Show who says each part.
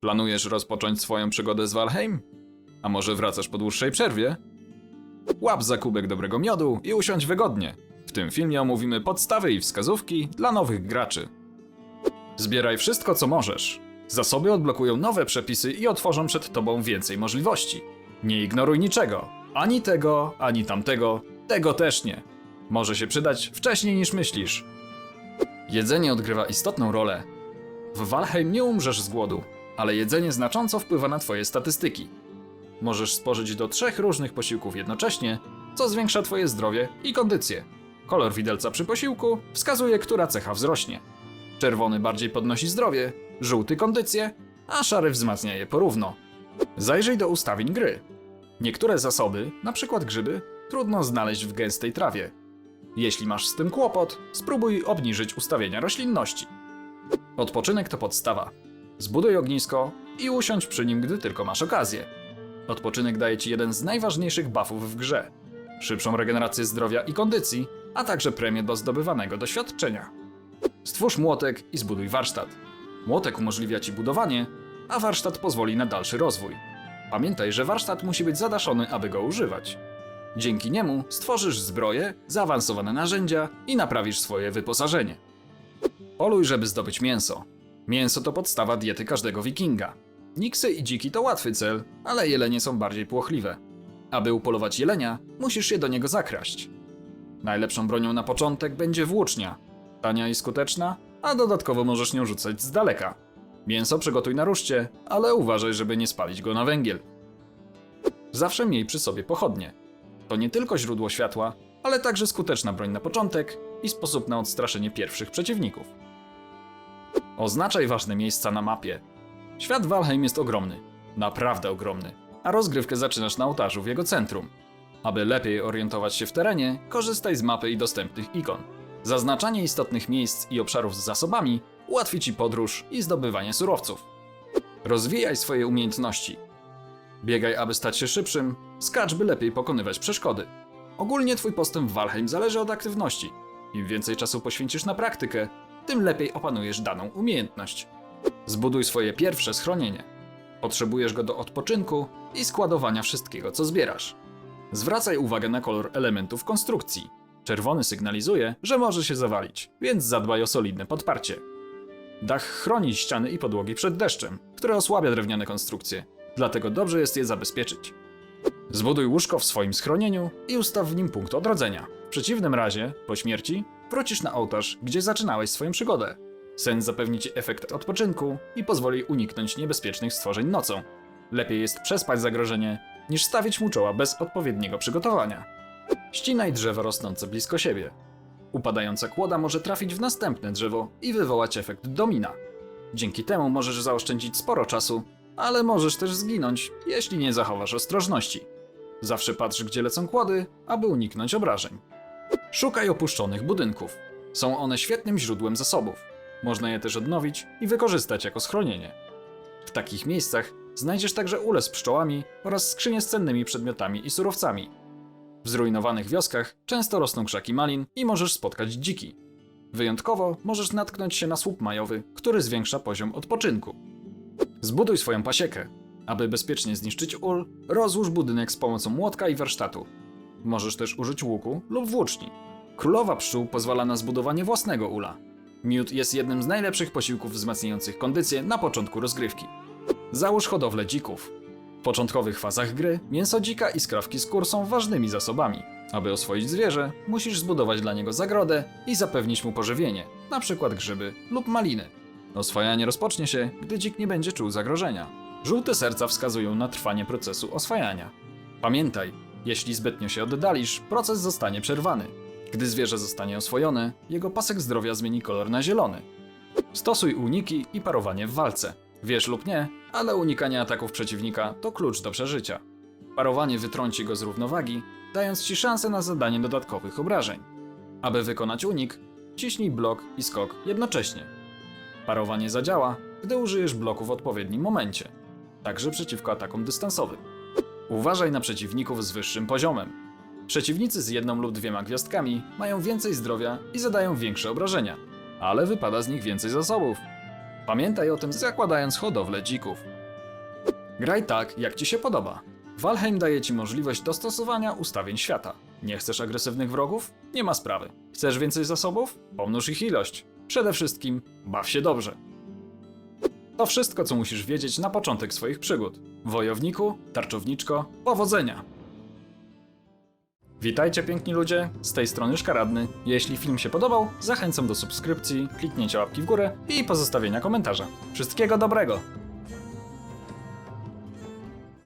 Speaker 1: Planujesz rozpocząć swoją przygodę z Valheim? A może wracasz po dłuższej przerwie? Łap za kubek dobrego miodu i usiądź wygodnie. W tym filmie omówimy podstawy i wskazówki dla nowych graczy. Zbieraj wszystko, co możesz. Zasoby odblokują nowe przepisy i otworzą przed tobą więcej możliwości. Nie ignoruj niczego. Ani tego, ani tamtego. Tego też nie. Może się przydać wcześniej niż myślisz. Jedzenie odgrywa istotną rolę. W Valheim nie umrzesz z głodu, ale jedzenie znacząco wpływa na twoje statystyki. Możesz spożyć do trzech różnych posiłków jednocześnie, co zwiększa twoje zdrowie i kondycję. Kolor widelca przy posiłku wskazuje, która cecha wzrośnie. Czerwony bardziej podnosi zdrowie, żółty kondycję, a szary wzmacnia je porówno. Zajrzyj do ustawień gry. Niektóre zasoby, np. grzyby, trudno znaleźć w gęstej trawie. Jeśli masz z tym kłopot, spróbuj obniżyć ustawienia roślinności. Odpoczynek to podstawa. Zbuduj ognisko i usiądź przy nim, gdy tylko masz okazję. Odpoczynek daje ci jeden z najważniejszych buffów w grze. Szybszą regenerację zdrowia i kondycji, a także premię do zdobywanego doświadczenia. Stwórz młotek i zbuduj warsztat. Młotek umożliwia ci budowanie, a warsztat pozwoli na dalszy rozwój. Pamiętaj, że warsztat musi być zadaszony, aby go używać. Dzięki niemu stworzysz zbroje, zaawansowane narzędzia i naprawisz swoje wyposażenie. Poluj, żeby zdobyć mięso. Mięso to podstawa diety każdego wikinga. Niksy i dziki to łatwy cel, ale jelenie są bardziej płochliwe. Aby upolować jelenia, musisz się do niego zakraść. Najlepszą bronią na początek będzie włócznia. Tania i skuteczna, a dodatkowo możesz nią rzucać z daleka. Mięso przygotuj na ruszcie, ale uważaj, żeby nie spalić go na węgiel. Zawsze miej przy sobie pochodnie. To nie tylko źródło światła, ale także skuteczna broń na początek i sposób na odstraszenie pierwszych przeciwników. Oznaczaj ważne miejsca na mapie. Świat Valheim jest ogromny, naprawdę ogromny, a rozgrywkę zaczynasz na ołtarzu w jego centrum. Aby lepiej orientować się w terenie, korzystaj z mapy i dostępnych ikon. Zaznaczanie istotnych miejsc i obszarów z zasobami ułatwi ci podróż i zdobywanie surowców. Rozwijaj swoje umiejętności. Biegaj, aby stać się szybszym, skacz, by lepiej pokonywać przeszkody. Ogólnie twój postęp w Valheim zależy od aktywności. Im więcej czasu poświęcisz na praktykę, tym lepiej opanujesz daną umiejętność. Zbuduj swoje pierwsze schronienie. Potrzebujesz go do odpoczynku i składowania wszystkiego, co zbierasz. Zwracaj uwagę na kolor elementów konstrukcji. Czerwony sygnalizuje, że może się zawalić, więc zadbaj o solidne podparcie. Dach chroni ściany i podłogi przed deszczem, które osłabia drewniane konstrukcje, dlatego dobrze jest je zabezpieczyć. Zbuduj łóżko w swoim schronieniu i ustaw w nim punkt odrodzenia. W przeciwnym razie, po śmierci, wrócisz na ołtarz, gdzie zaczynałeś swoją przygodę. Sen zapewni ci efekt odpoczynku i pozwoli uniknąć niebezpiecznych stworzeń nocą. Lepiej jest przespać zagrożenie, niż stawić mu czoła bez odpowiedniego przygotowania. Ścinaj drzewa rosnące blisko siebie. Upadająca kłoda może trafić w następne drzewo i wywołać efekt domina. Dzięki temu możesz zaoszczędzić sporo czasu, ale możesz też zginąć, jeśli nie zachowasz ostrożności. Zawsze patrz, gdzie lecą kłody, aby uniknąć obrażeń. Szukaj opuszczonych budynków. Są one świetnym źródłem zasobów. Można je też odnowić i wykorzystać jako schronienie. W takich miejscach znajdziesz także ule z pszczołami oraz skrzynie z cennymi przedmiotami i surowcami. W zrujnowanych wioskach często rosną krzaki malin i możesz spotkać dziki. Wyjątkowo możesz natknąć się na słup majowy, który zwiększa poziom odpoczynku. Zbuduj swoją pasiekę. Aby bezpiecznie zniszczyć ul, rozłóż budynek z pomocą młotka i warsztatu. Możesz też użyć łuku lub włóczni. Królowa pszczół pozwala na zbudowanie własnego ula. Miód jest jednym z najlepszych posiłków wzmacniających kondycję na początku rozgrywki. Załóż hodowlę dzików. W początkowych fazach gry mięso dzika i skrawki skór są ważnymi zasobami. Aby oswoić zwierzę, musisz zbudować dla niego zagrodę i zapewnić mu pożywienie, np. grzyby lub maliny. Oswajanie rozpocznie się, gdy dzik nie będzie czuł zagrożenia. Żółte serca wskazują na trwanie procesu oswajania. Pamiętaj, jeśli zbytnio się oddalisz, proces zostanie przerwany. Gdy zwierzę zostanie oswojone, jego pasek zdrowia zmieni kolor na zielony. Stosuj uniki i parowanie w walce. Wiesz lub nie, ale unikanie ataków przeciwnika to klucz do przeżycia. Parowanie wytrąci go z równowagi, dając ci szansę na zadanie dodatkowych obrażeń. Aby wykonać unik, ciśnij blok i skok jednocześnie. Parowanie zadziała, gdy użyjesz bloku w odpowiednim momencie, także przeciwko atakom dystansowym. Uważaj na przeciwników z wyższym poziomem. Przeciwnicy z jedną lub dwiema gwiazdkami mają więcej zdrowia i zadają większe obrażenia, ale wypada z nich więcej zasobów. Pamiętaj o tym zakładając hodowlę dzików. Graj tak, jak ci się podoba. Valheim daje ci możliwość dostosowania ustawień świata. Nie chcesz agresywnych wrogów? Nie ma sprawy. Chcesz więcej zasobów? Pomnóż ich ilość. Przede wszystkim baw się dobrze. To wszystko, co musisz wiedzieć na początek swoich przygód. Wojowniku, tarczowniczko, powodzenia! Witajcie piękni ludzie, z tej strony Szkaradny. Jeśli film się podobał, zachęcam do subskrypcji, kliknięcia łapki w górę i pozostawienia komentarza. Wszystkiego dobrego!